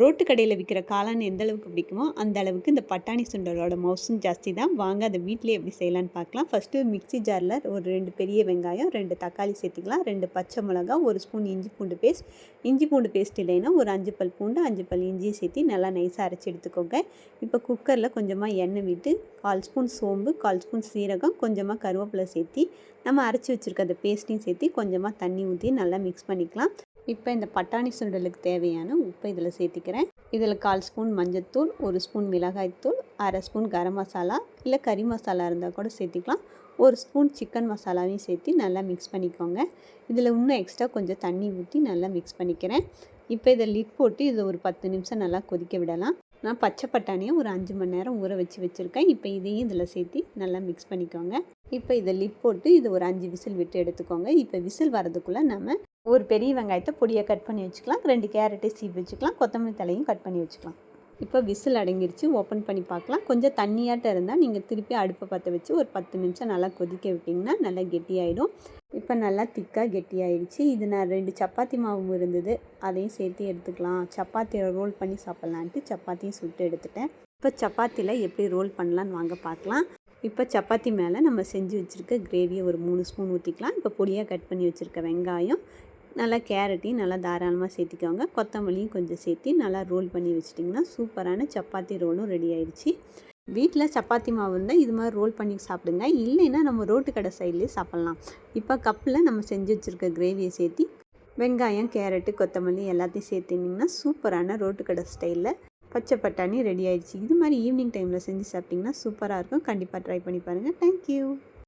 Road கடையில் விற்கிற காளான் எந்த அளவுக்கு பிடிக்குமோ அந்த அளவுக்கு இந்த பட்டாணி சுண்டலோட மவுசும் ஜாஸ்தி தான். வாங்க அதை வீட்டிலே எப்படி செய்யலான்னு பார்க்கலாம். ஃபஸ்ட்டு மிக்ஸி ஜாரில் ஒரு ரெண்டு பெரிய வெங்காயம் ரெண்டு தக்காளி சேர்த்துக்கலாம். ரெண்டு பச்சை மிளகா ஒரு ஸ்பூன் இஞ்சி பூண்டு பேஸ்ட். இஞ்சி பூண்டு பேஸ்ட் இல்லைன்னா ஒரு அஞ்சு பல் பூண்டு அஞ்சு பல் இஞ்சியும் சேர்த்து நல்லா நைஸாக அரைச்சி எடுத்துக்கோங்க. இப்போ குக்கரில் கொஞ்சமாக எண்ணெய் விட்டு கால் ஸ்பூன் சோம்பு கால் ஸ்பூன் சீரகம் கொஞ்சமாக கருவேப்பிலை சேர்த்து நம்ம அரைச்சி வச்சுருக்க அந்த பேஸ்ட்டையும் சேர்த்து கொஞ்சமாக தண்ணி ஊற்றி நல்லா மிக்ஸ் பண்ணிக்கலாம். இப்போ இந்த பட்டாணி சுண்டலுக்கு தேவையான உப்பை இதில் சேர்த்திக்கிறேன். இதில் கால் ஸ்பூன் மஞ்சத்தூள் ஒரு ஸ்பூன் மிளகாய்த்தூள் அரை ஸ்பூன் கரம் மசாலா இல்லை கறி மசாலா இருந்தால் கூட சேர்த்திக்கலாம். ஒரு ஸ்பூன் சிக்கன் மசாலாவையும் சேர்த்து நல்லா மிக்ஸ் பண்ணிக்கோங்க. இதில் இன்னும் எக்ஸ்ட்ரா கொஞ்சம் தண்ணி ஊற்றி நல்லா மிக்ஸ் பண்ணிக்கிறேன். இப்போ இதை லிட் போட்டு இதை ஒரு பத்து நிமிஷம் நல்லா கொதிக்க விடலாம். நான் பச்சை பட்டாணியை ஒரு அஞ்சு மணி நேரம் ஊற வச்சு வச்சுருக்கேன். இப்போ இதையும் இதில் சேர்த்து நல்லா மிக்ஸ் பண்ணிக்கோங்க. இப்போ இதை லிட் போட்டு இதை ஒரு அஞ்சு விசில் விட்டு எடுத்துக்கோங்க. இப்போ விசில் வரதுக்குள்ளே நம்ம ஒரு பெரிய வெங்காயத்தை பொடியாக கட் பண்ணி வச்சுக்கலாம். ரெண்டு கேரட்டை சீவி வச்சுக்கலாம். கொத்தமல்லி தலையும் கட் பண்ணி வச்சுக்கலாம். இப்போ விசில் அடங்கிருச்சு. ஓப்பன் பண்ணி பார்க்கலாம். கொஞ்சம் தண்ணியாட்ட இருந்தால் நீங்கள் திருப்பி அடுப்பை பற்ற வச்சு ஒரு பத்து நிமிஷம் நல்லா கொதிக்க விட்டிங்கன்னா நல்லா கெட்டியாயிடும். இப்போ நல்லா திக்காக கெட்டியாயிடுச்சு. இது நான் ரெண்டு சப்பாத்தி மாவும் இருந்தது. அதையும் சேர்த்து எடுத்துக்கலாம். சப்பாத்தியை ரோல் பண்ணி சாப்பிட்லான்ட்டு சப்பாத்தியும் சுட்டு எடுத்துட்டேன். இப்போ சப்பாத்தியில் எப்படி ரோல் பண்ணலான்னு வாங்க பார்க்கலாம். இப்போ சப்பாத்தி மேலே நம்ம செஞ்சு வச்சுருக்க கிரேவியை ஒரு மூணு ஸ்பூன் ஊற்றிக்கலாம் இப்போ பொடியாக கட் பண்ணி வச்சுருக்க வெங்காயம் நல்லா கேரட்டையும் நல்லா தாராளமாக சேர்த்திக்கோங்க. கொத்தமல்லியும் கொஞ்சம் சேர்த்து நல்லா ரோல் பண்ணி வச்சிட்டிங்கன்னா சூப்பரான சப்பாத்தி ரோலும் ரெடி ஆயிடுச்சு. வீட்டில் சப்பாத்தி மாவு இருந்தால் இது மாதிரி ரோல் பண்ணி சாப்பிடுங்க. இல்லைன்னா நம்ம ரோட்டு கடை சைட்லேயே சாப்பிட்லாம். இப்போ கப்பில் நம்ம செஞ்சு வச்சுருக்க கிரேவியை சேர்த்தி வெங்காயம் கேரட்டு கொத்தமல்லி எல்லாத்தையும் சேர்த்துனிங்கன்னா சூப்பரான ரோட்டு கடை ஸ்டைலில் பச்சை பட்டாணி ரெடி ஆயிடுச்சு. இது மாதிரி ஈவினிங் டைமில் செஞ்சு சாப்பிட்டிங்கன்னா சூப்பராக இருக்கும். கண்டிப்பாக ட்ரை பண்ணி பாருங்கள் தேங்க்யூ